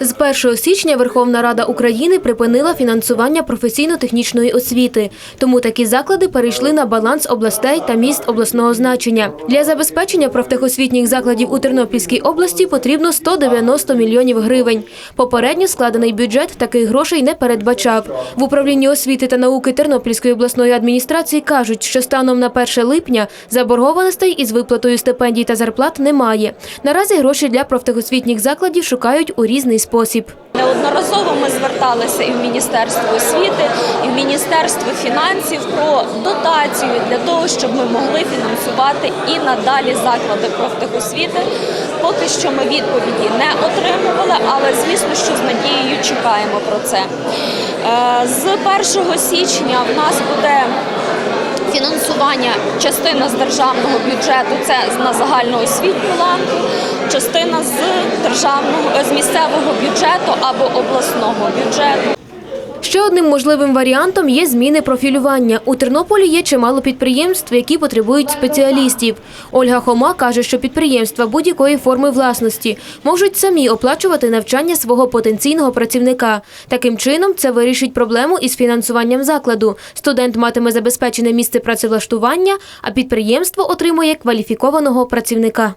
З 1 січня Верховна Рада України припинила фінансування професійно-технічної освіти, тому такі заклади перейшли на баланс областей та міст обласного значення. Для забезпечення профтехосвітніх закладів у Тернопільській області потрібно 190 мільйонів гривень. Попередньо складений бюджет таких грошей не передбачав. В управлінні освіти та науки Тернопільської обласної адміністрації кажуть, що станом на 1 липня заборгованостей із виплатою стипендій та зарплат немає. Наразі гроші для профтехосвітніх закладів шукають у різний спосіб. Неодноразово ми зверталися і в Міністерство освіти, і в Міністерство фінансів про дотацію для того, щоб ми могли фінансувати і надалі заклади профтехосвіти. Поки що ми відповіді не отримували, але звісно, що з надією чекаємо про це. Е, З 1 січня в нас буде фінансування частина з державного бюджету це на загальноосвітню ланку, частина з державного з місцевого бюджету або обласного бюджету. Ще одним можливим варіантом є зміни профілювання. У Тернополі є чимало підприємств, які потребують спеціалістів. Ольга Хома каже, що підприємства будь-якої форми власності можуть самі оплачувати навчання свого потенційного працівника. Таким чином, це вирішить проблему із фінансуванням закладу. Студент матиме забезпечене місце працевлаштування, а підприємство отримує кваліфікованого працівника.